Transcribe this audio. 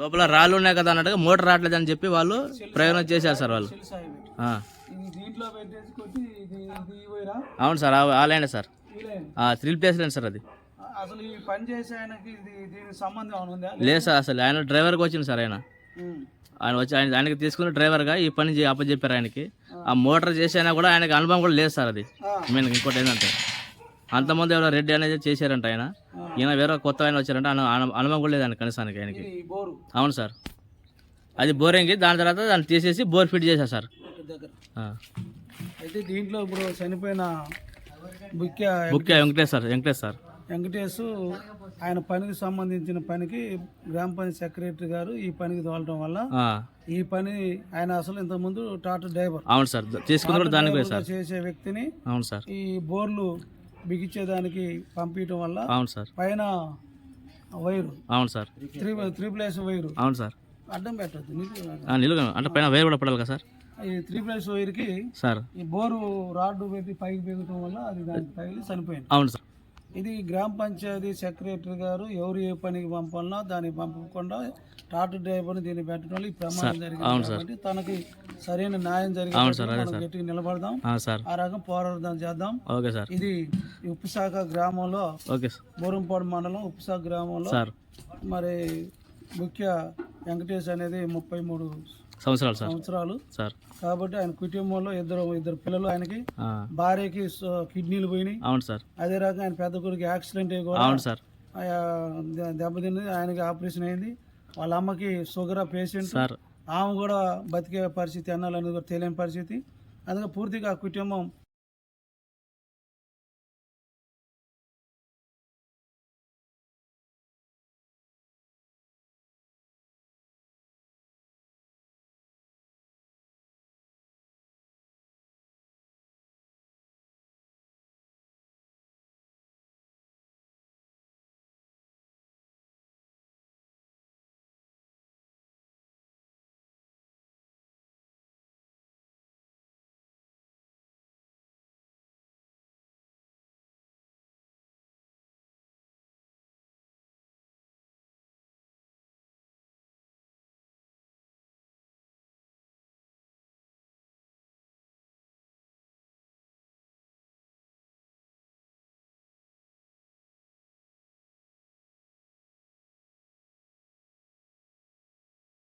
లోపల రాళ్ళు ఉన్నాయి కదా అన్నట్టుగా మోటార్ రావట్లేదు అని చెప్పి వాళ్ళు ప్రయోగం చేశారు సార్ వాళ్ళు. అవును sir land sir. Three place land sir అది. చేసే లేదు సార్ అసలు ఆయన డ్రైవర్కి వచ్చింది సార్ ఆయన. ఆయన వచ్చి ఆయన ఆయనకి తీసుకున్న డ్రైవర్గా ఈ పని అప్పచెప్పారు ఆయనకి. ఆ. మోటార్ చేసైనా కూడా ఆయనకి అనుభవం కూడా లేదు సార్ అది. మెయిన్ ఇంకోటి ఏంటంటే అంతమంది ఎవరో రెడ్డి అనేది చేశారంట ఆయన. ఈయన వేరే కొత్త ఆయన వచ్చారంట. అను- అను- అనుభవం కూడా లేదు ఆయన కనీసానికి ఆయనకి. అవును సార్. అది బోరింగ్. దాని తర్వాత దాన్ని తీసేసి బోర్ ఫిట్ చేశారు సార్. అయితే దీంట్లో ఇప్పుడు చనిపోయిన ముఖ్య book Venkatesh sir Venkatesh sir. Venkatesh ఆయన పనికి సంబంధించిన పనికి గ్రామ పంచాయతీ సెక్రటరీ గారు ఈ పనికి తోలటం వల్ల. ఈ పని ఆయన అసలు ఇంతకుముందు టాటా డ్రైవర్. అవును సార్. చేసే వ్యక్తిని అవును సార్. ఈ బోర్లు బిగించేదానికి పంపించడం వల్ల అవును సార్. పైన వైరు. అవును sir. Three three place wire. అవును సార్. అడ్డం పెట్టద్దు నిలువుగా అంటే పైన వేరు కూడా పడాలి కదా సార్? ఈ త్రీ ప్లేస్ వైర్కి సార్. ఈ బోరు రాడ్డు పెట్టి పైకి పెరగటం వల్ల అది దానికి తగిలి చనిపోయింది. అవును సార్. ఇది గ్రామ పంచాయతీ సెక్రటరీ గారు ఎవరు ఏ పనికి పంపాలన్నా దానికి పంపకుండా టాటా డ్రైవర్ని దీన్ని పెట్టడం ఈ ప్రమాదం జరిగింది. కాబట్టి తనకి సరైన న్యాయం జరిగింది. గట్టిగా నిలబడదాం. ఆ, సార్. ఆ రకం పోరాటం చేద్దాం. ఇది ఉప్పుశాఖ గ్రామంలో బోరంపాడు మండలం ఉప్పుశాఖ గ్రామంలో మరి ముఖ్య వెంకటేష్ అనేది ముప్పై మూడు సంవత్సరాలు సార్. సంవత్సరాలు. సార్. కాబట్టి ఆయన కుటుంబంలో ఇద్దరు ఇద్దరు పిల్లలు ఆయనకి. భార్యకి కిడ్నీలు పోయినాయి. అవును సార్. అదే రకంగా ఆయన పెద్ద కొడుకు యాక్సిడెంట్ అవును సార్. దెబ్బతిన్నది. ఆయనకి ఆపరేషన్ అయింది. వాళ్ళ అమ్మకి షుగర్ పేషెంట్. సార్. ఆమె కూడా బతికే పరిస్థితి అన్నాలనేది కూడా తెలియని పరిస్థితి. అందుకే పూర్తిగా ఆ కుటుంబం